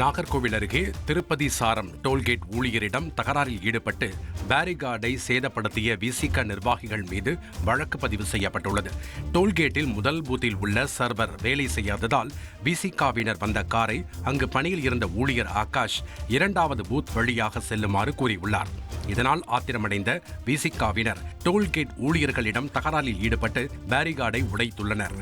நாகர்கோவில் அருகே திருப்பதி சாரம் டோல்கேட் ஊழியரிடம் தகராறில் ஈடுபட்டு பேரிகார்டை சேதப்படுத்திய விசிக நிர்வாகிகள் மீது வழக்கு பதிவு செய்யப்பட்டுள்ளது. டோல்கேட்டில் முதல் பூத்தில் உள்ள சர்வர் வேலை செய்யாததால் விசிகாவினர் வந்த காரை அங்கு பணியில் இருந்த ஊழியர் ஆகாஷ் இரண்டாவது பூத் வழியாக செல்லுமாறு கூறியுள்ளார். இதனால் ஆத்திரமடைந்த விசிகாவினர் டோல்கேட் ஊழியர்களிடம் தகராறில் ஈடுபட்டு பேரிகார்டை உடைத்துள்ளனர்.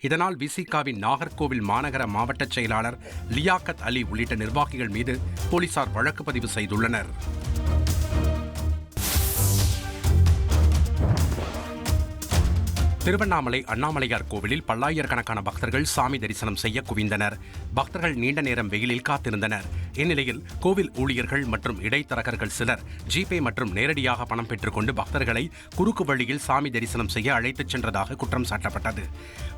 இதனால் விசிகாவின் நாகர்கோவில் மாநகர மாவட்ட செயலாளர் லியாக்கத் அலி உள்ளிட்ட நிர்வாகிகள் மீது போலீசார் வழக்கு பதிவு செய்துள்ளனர். திருவண்ணாமலை அண்ணாமலையார் கோவிலில் பல்லாயிரக்கணக்கான பக்தர்கள் சாமி தரிசனம் செய்ய குவிந்தனர். பக்தர்கள் நீண்ட நேரம் வெயிலில் காத்திருந்தனர். இந்நிலையில் கோவில் ஊழியர்கள் மற்றும் இடைத்தரகர்கள் சிலர் ஜிபே மற்றும் நேரடியாக பணம் பெற்றுக்கொண்டு பக்தர்களை குறுக்கு வழியில் சாமி தரிசனம் செய்ய அழைத்துச் சென்றதாக குற்றம் சாட்டப்பட்டது.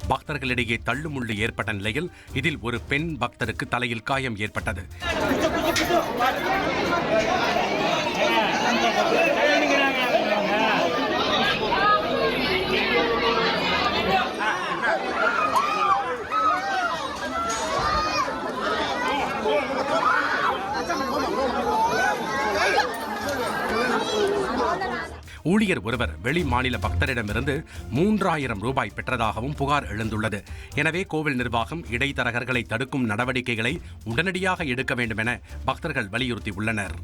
பக்தர்களிடையே தள்ளுமுள்ளு ஏற்பட்ட நிலையில் இதில் ஒரு பெண் பக்தருக்கு தலையில் காயம் ஏற்பட்டது. ஊழியர் ஒருவர் வெளி மாநில பக்தரிடமிருந்து மூன்றாயிரம் ரூபாய் பெற்றதாகவும் புகார் எழுந்துள்ளது. எனவே கோவில் நிர்வாகம் இடைத்தரகர்களை தடுக்கும் நடவடிக்கைகளை உடனடியாக எடுக்க வேண்டும் என பக்தர்கள் வலியுறுத்தியுள்ளனர்.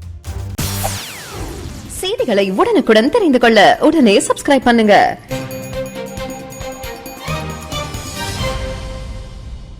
செய்திகளை உடனுக்குடன் தெரிந்து கொள்ள உடனே சப்ஸ்கிரைப் பண்ணுங்க.